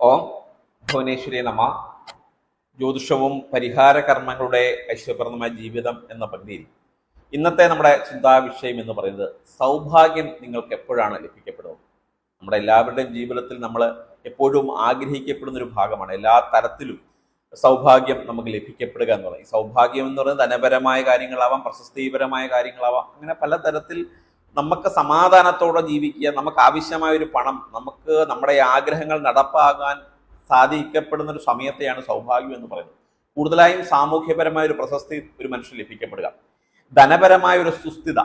ഓം ഭുവനേശ്വരി നമ. ജ്യോതിഷവും പരിഹാര കർമ്മങ്ങളുടെ ഐശ്വര്യപ്രദമായ ജീവിതം എന്ന പദ്ധതിയിൽ ഇന്നത്തെ നമ്മുടെ ചിന്താ വിഷയം എന്ന് പറയുന്നത് സൗഭാഗ്യം നിങ്ങൾക്ക് എപ്പോഴാണ് ലഭിക്കപ്പെടുന്നത്? നമ്മുടെ എല്ലാവരുടെയും ജീവിതത്തിൽ നമ്മൾ എപ്പോഴും ആഗ്രഹിക്കപ്പെടുന്ന ഒരു ഭാഗമാണ്. എല്ലാ തരത്തിലും സൗഭാഗ്യം നമുക്ക് ലഭിക്കപ്പെടുക എന്ന് പറയും. സൗഭാഗ്യം എന്ന് പറയുന്നത് ധനപരമായ കാര്യങ്ങളാവാം പ്രശസ്തിപരമായ കാര്യങ്ങളാവാം അങ്ങനെ പലതരത്തിൽ നമുക്ക് സമാധാനത്തോടെ ജീവിക്കുക നമുക്ക് ആവശ്യമായ ഒരു പണം നമുക്ക് നമ്മുടെ ആഗ്രഹങ്ങൾ നടപ്പാകാൻ സാധിക്കപ്പെടുന്ന ഒരു സമയത്തെയാണ് സൗഭാഗ്യം എന്ന് പറയുന്നത്. കൂടുതലായും സാമൂഹ്യപരമായ ഒരു പ്രശസ്തി ഒരു മനുഷ്യന് ലഭിക്കപ്പെടുക. ധനപരമായ ഒരു സുസ്ഥിത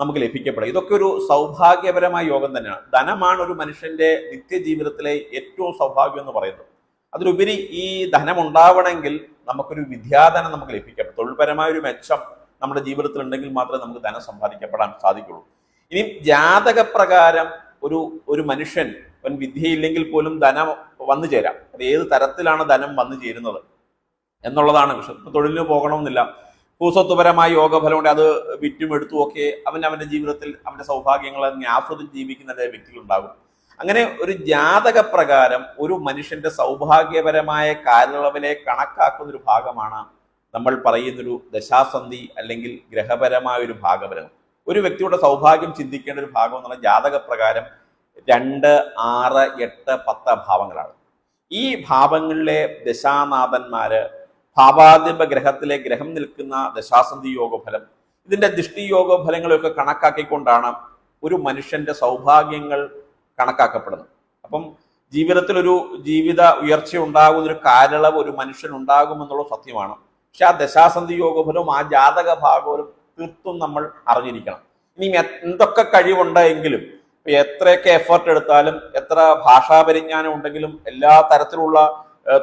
നമുക്ക് ലഭിക്കപ്പെടുക. ഇതൊക്കെ ഒരു സൗഭാഗ്യപരമായ യോഗം തന്നെയാണ്. ധനമാണ് ഒരു മനുഷ്യന്റെ നിത്യജീവിതത്തിലെ ഏറ്റവും സൗഭാഗ്യം എന്ന് പറയുന്നത്. അതിലുപരി ഈ ധനം ഉണ്ടാവണമെങ്കിൽ നമുക്കൊരു വിദ്യാധനം നമുക്ക് ലഭിക്കപ്പെടും തൊഴിൽപരമായ ഒരു മെച്ചം നമ്മുടെ ജീവിതത്തിൽ ഉണ്ടെങ്കിൽ മാത്രമേ നമുക്ക് ധനം സമ്പാദിക്കപ്പെടാൻ സാധിക്കുള്ളൂ. ഇനി ജാതകപ്രകാരം ഒരു ഒരു മനുഷ്യൻ അവൻ വിദ്യയില്ലെങ്കിൽ പോലും ധനം വന്നു ചേരാം. അത് ഏത് തരത്തിലാണ് ധനം വന്നു ചേരുന്നത് എന്നുള്ളതാണ് വിഷയം. ഇപ്പൊ തൊഴിലിന് പോകണമെന്നില്ല. ഭൂസ്വത്വപരമായ യോഗഫലം കൊണ്ട് അത് വിറ്റും എടുത്തും ഒക്കെ അവൻ അവന്റെ ജീവിതത്തിൽ അവന്റെ സൗഭാഗ്യങ്ങൾ ആസ്വദിച്ച് ജീവിക്കുന്ന വ്യക്തികളുണ്ടാകും. അങ്ങനെ ഒരു ജാതകപ്രകാരം ഒരു മനുഷ്യന്റെ സൗഭാഗ്യപരമായ കാലയളവിനെ കണക്കാക്കുന്ന ഒരു ഭാഗമാണ് നമ്മൾ പറയുന്നൊരു ദശാസന്ധി അല്ലെങ്കിൽ ഗ്രഹപരമായ ഒരു ഭാഗപരം ഒരു വ്യക്തിയുടെ സൗഭാഗ്യം ചിന്തിക്കേണ്ട ഒരു ഭാഗം എന്നുള്ള ജാതക പ്രകാരം രണ്ട് ആറ് എട്ട് പത്ത് ഭാവങ്ങളാണ്. ഈ ഭാവങ്ങളിലെ ദശാനാഥന്മാര് ഭാവാധിപ ഗ്രഹത്തിലെ ഗ്രഹം നിൽക്കുന്ന ദശാസന്ധി യോഗഫലം ഇതിന്റെ ദൃഷ്ടി യോഗഫലങ്ങളൊക്കെ കണക്കാക്കിക്കൊണ്ടാണ് ഒരു മനുഷ്യന്റെ സൗഭാഗ്യങ്ങൾ കണക്കാക്കപ്പെടുന്നത്. അപ്പം ജീവിതത്തിൽ ഒരു ജീവിത ഉയർച്ച ഉണ്ടാകുന്ന ഒരു കാലളവ് ഒരു മനുഷ്യൻ ഉണ്ടാകുമെന്നുള്ള സത്യമാണ്. പക്ഷെ ആ ദശാസന്ധി യോഗഫലവും ആ ജാതക ഭാഗവും തീർത്തും നമ്മൾ അറിഞ്ഞിരിക്കണം. ഇനി എന്തൊക്കെ കഴിവുണ്ടെങ്കിലും എത്രയൊക്കെ എഫേർട്ട് എടുത്താലും എത്ര ഭാഷാ പരിജ്ഞാനം ഉണ്ടെങ്കിലും എല്ലാ തരത്തിലുള്ള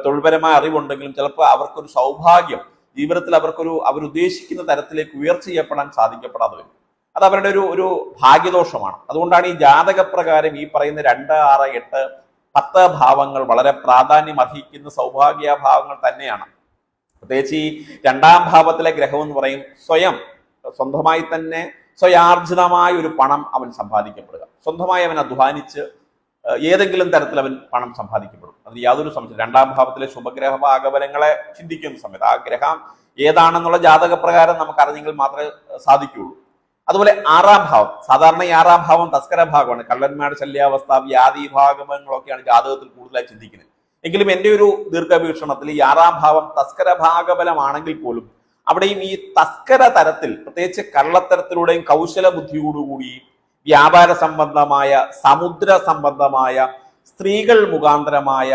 തൊഴിൽപരമായ അറിവുണ്ടെങ്കിലും ചിലപ്പോൾ അവർക്കൊരു സൗഭാഗ്യം ജീവിതത്തിൽ അവർക്കൊരു അവരുദ്ദേശിക്കുന്ന തരത്തിലേക്ക് ഉയർച്ച ചെയ്യപ്പെടാൻ സാധിക്കപ്പെടാതെ വരും. അത് അവരുടെ ഒരു ഒരു ഭാഗ്യദോഷമാണ്. അതുകൊണ്ടാണ് ഈ ജാതകപ്രകാരം ഈ പറയുന്ന രണ്ട് ആറ് എട്ട് പത്ത് ഭാവങ്ങൾ വളരെ പ്രാധാന്യം അർഹിക്കുന്ന സൗഭാഗ്യ ഭാവങ്ങൾ തന്നെയാണ്. പ്രത്യേകിച്ച് ഈ രണ്ടാം ഭാവത്തിലെ ഗ്രഹം എന്ന് പറയും സ്വയം. സ്വന്തമായി തന്നെ സ്വയാർജിതമായ ഒരു പണം അവൻ സമ്പാദിക്കപ്പെടുക. സ്വന്തമായി അവൻ അധ്വാനിച്ച് ഏതെങ്കിലും തരത്തിൽ അവൻ പണം സമ്പാദിക്കപ്പെടും. അതിന് യാതൊരു സംശയം. രണ്ടാം ഭാവത്തിലെ ശുഭഗ്രഹ ഭാഗബലങ്ങളെ ചിന്തിക്കുന്ന സമയത്ത് ആ ഗ്രഹം ഏതാണെന്നുള്ള ജാതക പ്രകാരം നമുക്ക് അറിഞ്ഞെങ്കിൽ മാത്രമേ സാധിക്കുകയുള്ളൂ. അതുപോലെ ആറാം ഭാവം സാധാരണ ഈ ആറാം ഭാവം തസ്കര ഭാഗമാണ്. കള്ളന്മാരുടെ ശല്യാവസ്ഥ വ്യാധി ഭാഗങ്ങളൊക്കെയാണ് ജാതകത്തിൽ കൂടുതലായി ചിന്തിക്കുന്നത്. എങ്കിലും എന്റെ ഒരു ദീർഘവീക്ഷണത്തിൽ ഈ ആറാം ഭാവം തസ്കര ഭാഗബലമാണെങ്കിൽ പോലും അവിടെയും ഈ തസ്കര തരത്തിൽ പ്രത്യേകിച്ച് കള്ളത്തരത്തിലൂടെയും കൗശല ബുദ്ധിയോടുകൂടി വ്യാപാര സംബന്ധമായ സമുദ്ര സംബന്ധമായ സ്ത്രീകൾ മുഖാന്തരമായ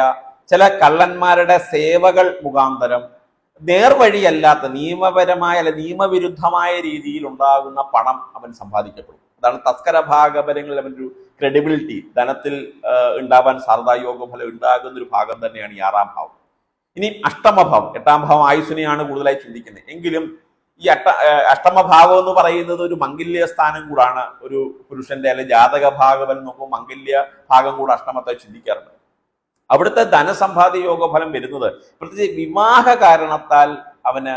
ചില കള്ളന്മാരുടെ സേവകൾ മുഖാന്തരം നേർവഴിയല്ലാത്ത നിയമപരമായ അല്ലെ നിയമവിരുദ്ധമായ രീതിയിൽ ഉണ്ടാകുന്ന പണം അവൻ സമ്പാദിക്കപ്പെടും. അതാണ് തസ്കര ഭാഗപരങ്ങളിൽ അവന്റെ ക്രെഡിബിലിറ്റി ധനത്തിൽ ഉണ്ടാവാൻ സാർദായോഗ ഫലം ഉണ്ടാകുന്ന ഒരു ഭാഗം തന്നെയാണ് ഈ ആറാം ഭാവം. ഇനി അഷ്ടമഭാവം എട്ടാം ഭാവം ആയുസിനെയാണ് കൂടുതലായി ചിന്തിക്കുന്നത്. എങ്കിലും ഈ അട്ട അഷ്ടമഭാവം എന്ന് പറയുന്നത് ഒരു മംഗല്യ സ്ഥാനം കൂടാണ് ഒരു പുരുഷന്റെ അല്ലെങ്കിൽ ജാതക ഭാഗവൻ നോക്കുമ്പോൾ മംഗല്യ ഭാഗം കൂടെ അഷ്ടമത്തെ ചിന്തിക്കാറുണ്ട്. അവിടുത്തെ ധനസമ്പാദ്യ യോഗഫലം വരുന്നത് പ്രത്യേകിച്ച് വിവാഹ കാരണത്താൽ അവന്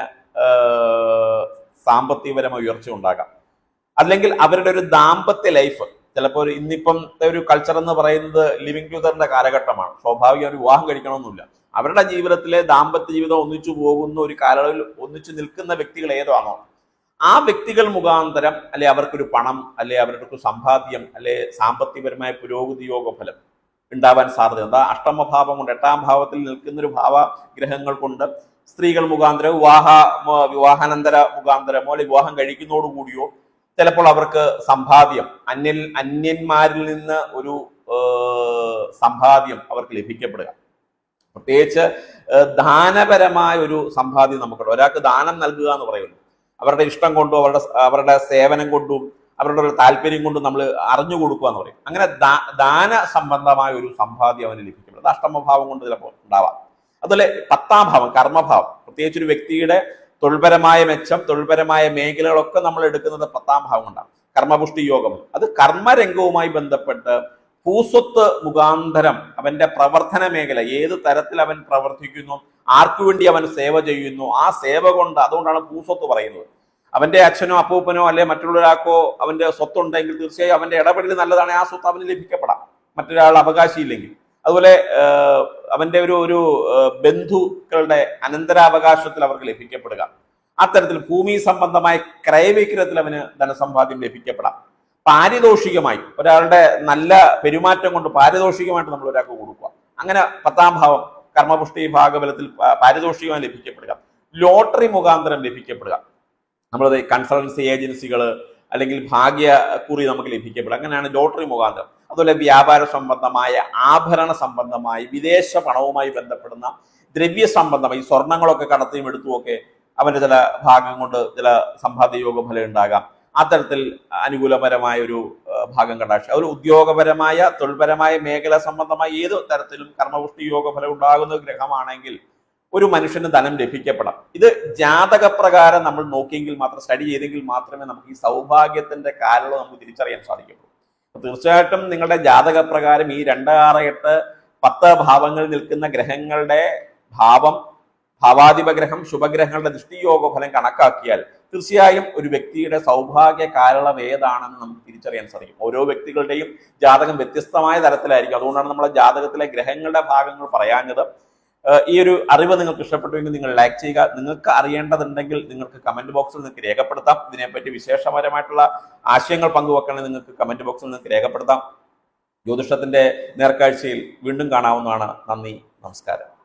സാമ്പത്തികപരമായ ഉയർച്ച ഉണ്ടാകാം. അല്ലെങ്കിൽ അവരുടെ ഒരു ദാമ്പത്യ ലൈഫ് ചിലപ്പോൾ ഒരു ഇന്നിപ്പം ഒരു കൾച്ചർ എന്ന് പറയുന്നത് ലിവിങ് ടുഗറിന്റെ കാലഘട്ടമാണ്. സ്വാഭാവികം ഒരു വിവാഹം കഴിക്കണമെന്നില്ല. അവരുടെ ജീവിതത്തിലെ ദാമ്പത്യ ജീവിതം ഒന്നിച്ചു പോകുന്ന ഒരു കാലയളവിൽ ഒന്നിച്ചു നിൽക്കുന്ന വ്യക്തികൾ ഏതാണോ ആ വ്യക്തികൾ മുഖാന്തരം അല്ലെ അവർക്കൊരു പണം അല്ലെ ഒരു സമ്പാദ്യം അല്ലെ സാമ്പത്തികപരമായ പുരോഗതി യോഗ ഫലം ഉണ്ടാവാൻ സാധ്യതയുണ്ട് അഷ്ടമഭാവം കൊണ്ട് എട്ടാം ഭാവത്തിൽ നിൽക്കുന്ന ഒരു ഭാവഗ്രഹങ്ങൾ കൊണ്ട് സ്ത്രീകൾ മുഖാന്തരം വിവാഹ വിവാഹാനന്തര മുഖാന്തരമോ അല്ലെങ്കിൽ വിവാഹം കഴിക്കുന്നതോടുകൂടിയോ ചിലപ്പോൾ അവർക്ക് സമ്പാദ്യം അന്യൻ അന്യന്മാരിൽ നിന്ന് ഒരു സമ്പാദ്യം അവർക്ക് ലഭിക്കപ്പെടുക. പ്രത്യേകിച്ച് ദാനപരമായ ഒരു സമ്പാദ്യം നമുക്കുണ്ട്. ഒരാൾക്ക് ദാനം നൽകുക എന്ന് പറയുന്നു. അവരുടെ ഇഷ്ടം കൊണ്ടും അവരുടെ അവരുടെ സേവനം കൊണ്ടും അവരുടെ ഒരു താല്പര്യം കൊണ്ടും നമ്മൾ അറിഞ്ഞു കൊടുക്കുക എന്ന് പറയും. അങ്ങനെ ദാന സംബന്ധമായ ഒരു സമ്പാദ്യം അവന് ലഭിക്കും അത് അഷ്ടമഭാവം കൊണ്ട് ചിലപ്പോൾ ഉണ്ടാവാം. അതുപോലെ പത്താം ഭാവം കർമ്മഭാവം. പ്രത്യേകിച്ച് ഒരു വ്യക്തിയുടെ തൊഴിൽപരമായ മെച്ചം തൊഴിൽപരമായ മേഖലകളൊക്കെ നമ്മൾ എടുക്കുന്നത് പത്താം ഭാവം കൊണ്ടാണ്. കർമ്മപുഷ്ടി യോഗം. അത് കർമ്മരംഗവുമായി ബന്ധപ്പെട്ട് ഭൂസ്വത്ത് മുഖാന്തരം അവന്റെ പ്രവർത്തന മേഖല ഏത് തരത്തിൽ അവൻ പ്രവർത്തിക്കുന്നു ആർക്കു വേണ്ടി അവൻ സേവ ചെയ്യുന്നു ആ സേവ കൊണ്ട് അതുകൊണ്ടാണ് ഭൂസ്വത്ത് പറയുന്നത്. അവന്റെ അച്ഛനോ അപ്പൂപ്പനോ അല്ലെ മറ്റുള്ള ഒരാൾക്കോ അവന്റെ സ്വത്തുണ്ടെങ്കിൽ തീർച്ചയായും അവന്റെ ഇടപെടൽ നല്ലതാണ് ആ സ്വത്ത് അവന് ലഭിക്കപ്പെടാം. മറ്റൊരാൾ അവകാശിയില്ലെങ്കിൽ. അതുപോലെ അവന്റെ ഒരു ഒരു ബന്ധുക്കളുടെ അനന്തരാവകാശത്തിൽ അവർക്ക് ലഭിക്കപ്പെടുക. അത്തരത്തിൽ ഭൂമി സംബന്ധമായ ക്രയവിക്രയത്തിൽ അവന് ധനസമ്പാദ്യം ലഭിക്കപ്പെടാം. പാരിതോഷികമായി ഒരാളുടെ നല്ല പെരുമാറ്റം കൊണ്ട് പാരിതോഷികമായിട്ട് നമ്മൾ ഒരാൾക്ക് കൊടുക്കുക. അങ്ങനെ പത്താം ഭാവം കർമ്മപുഷ്ടി ഭാഗബലത്തിൽ പാരിതോഷികമായി ലഭിക്കപ്പെടുക. ലോട്ടറി മുഖാന്തരം ലഭിക്കപ്പെടുക. നമ്മളത് കൺസൾട്ടൻസി ഏജൻസികൾ അല്ലെങ്കിൽ ഭാഗ്യക്കുറി നമുക്ക് ലഭിക്കപ്പെടുക. അങ്ങനെയാണ് ലോട്ടറി മുഖാന്തരം. അതുപോലെ വ്യാപാര സംബന്ധമായ ആഭരണ സംബന്ധമായി വിദേശ പണവുമായി ബന്ധപ്പെടുന്ന ദ്രവ്യ സംബന്ധമായി സ്വർണങ്ങളൊക്കെ കടത്തിയും എടുത്തുമൊക്കെ അവന്റെ ചില ഭാഗം കൊണ്ട് ചില സമ്പാദ്യ യോഗഫലം ഉണ്ടാകാം. അത്തരത്തിൽ അനുകൂലപരമായ ഒരു ഭാഗം കടാക്ഷ. ഒരു ഉദ്യോഗപരമായ തൊഴിൽപരമായ മേഖല സംബന്ധമായ ഏത് തരത്തിലും കർമ്മപുഷ്ടി യോഗഫലം ഉണ്ടാകുന്ന ഗ്രഹമാണെങ്കിൽ ഒരു മനുഷ്യന് ധനം ലഭിക്കപ്പെടാം. ഇത് ജാതകപ്രകാരം നമ്മൾ നോക്കിയെങ്കിൽ മാത്രം സ്റ്റഡി ചെയ്തെങ്കിൽ മാത്രമേ നമുക്ക് ഈ സൗഭാഗ്യത്തിന്റെ കാലം നമുക്ക് തിരിച്ചറിയാൻ സാധിക്കുള്ളൂ തീർച്ചയായിട്ടും നിങ്ങളുടെ ജാതകപ്രകാരം ഈ രണ്ട് ആറ് എട്ട് പത്ത് ഭാവങ്ങളിൽ നിൽക്കുന്ന ഗ്രഹങ്ങളുടെ ഭാവം ഭാവാധിപഗ്രഹം ശുഭഗ്രഹങ്ങളുടെ ദൃഷ്ടിയോഗ ഫലം കണക്കാക്കിയാൽ തീർച്ചയായും ഒരു വ്യക്തിയുടെ സൗഭാഗ്യ കാലളം ഏതാണെന്ന് നമുക്ക് തിരിച്ചറിയാൻ സാധിക്കും. ഓരോ വ്യക്തികളുടെയും ജാതകം വ്യത്യസ്തമായ തരത്തിലായിരിക്കും. അതുകൊണ്ടാണ് നമ്മളെ ജാതകത്തിലെ ഗ്രഹങ്ങളുടെ ഭാഗങ്ങൾ പറയാഞ്ഞത്. ഈ ഒരു അറിവ് നിങ്ങൾക്ക് ഇഷ്ടപ്പെട്ടുവെങ്കിൽ നിങ്ങൾ ലൈക്ക് ചെയ്യുക. നിങ്ങൾക്ക് അറിയേണ്ടതുണ്ടെങ്കിൽ നിങ്ങൾക്ക് കമന്റ് ബോക്സിൽ നിങ്ങൾക്ക് രേഖപ്പെടുത്താം. ഇതിനെപ്പറ്റി വിശേഷപരമായിട്ടുള്ള ആശയങ്ങൾ പങ്കുവെക്കണമെങ്കിൽ നിങ്ങൾക്ക് കമന്റ് ബോക്സിൽ നിങ്ങൾക്ക് രേഖപ്പെടുത്താം. ജ്യോതിഷത്തിന്റെ നേർക്കാഴ്ചയിൽ വീണ്ടും കാണാവുന്നതാണ്. നന്ദി. നമസ്കാരം.